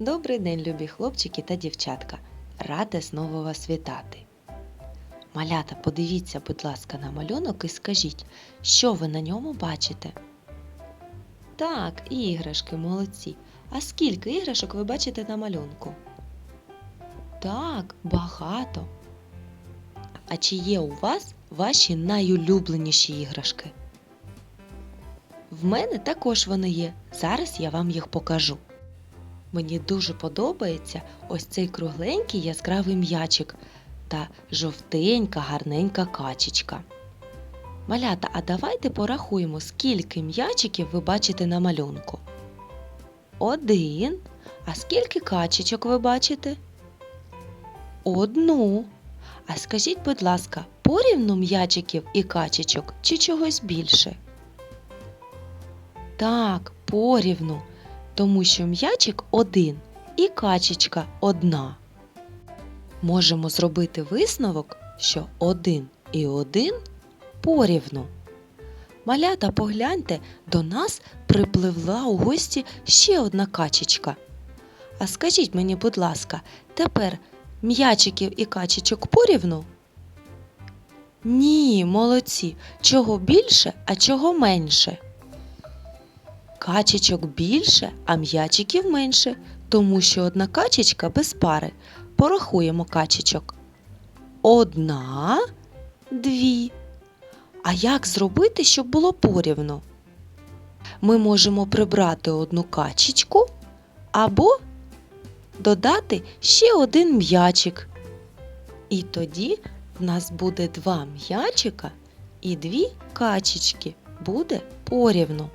Добрий день, любі хлопчики та дівчатка. Рада знову вас вітати. Малята, подивіться, будь ласка, на малюнок і скажіть, що ви на ньому бачите? Так, іграшки, молодці. А скільки іграшок ви бачите на малюнку? Так, багато. А чи є у вас ваші найулюбленіші іграшки? В мене також вони є. Зараз я вам їх покажу. Мені дуже подобається ось цей кругленький яскравий м'ячик та жовтенька гарненька качечка. Малята, а давайте порахуємо, скільки м'ячиків ви бачите на малюнку. Один. А скільки качечок ви бачите? Одну. А скажіть, будь ласка, порівну м'ячиків і качечок чи чогось більше? Так, порівну тому що м'ячик один і качечка одна. Можемо зробити висновок, що один і один порівну. Малята, погляньте, до нас припливла у гості ще одна качечка. А скажіть мені, будь ласка, тепер м'ячиків і качечок порівну? Ні, молодці. Чого більше, а чого менше? Качечок більше, а м'ячиків менше, тому що одна качечка без пари. Порахуємо качечок. Одна, дві. А як зробити, щоб було порівно? Ми можемо прибрати одну качечку або додати ще один м'ячик. І тоді в нас буде два м'ячика і дві качечки. Буде порівну.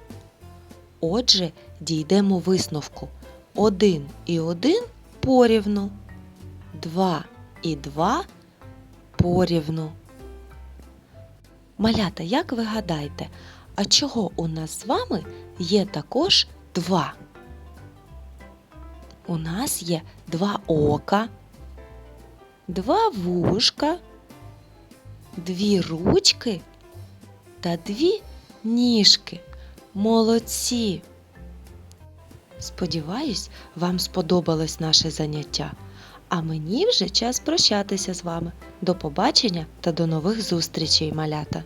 Отже, дійдемо висновку. Один і один порівну. Два і два порівну. Малята, як ви гадаєте, а чого у нас з вами є також два? У нас є два ока, два вушка, дві ручки та дві ніжки. Молодці! Сподіваюсь, вам сподобалось наше заняття. А мені вже час прощатися з вами. До побачення та до нових зустрічей, малята!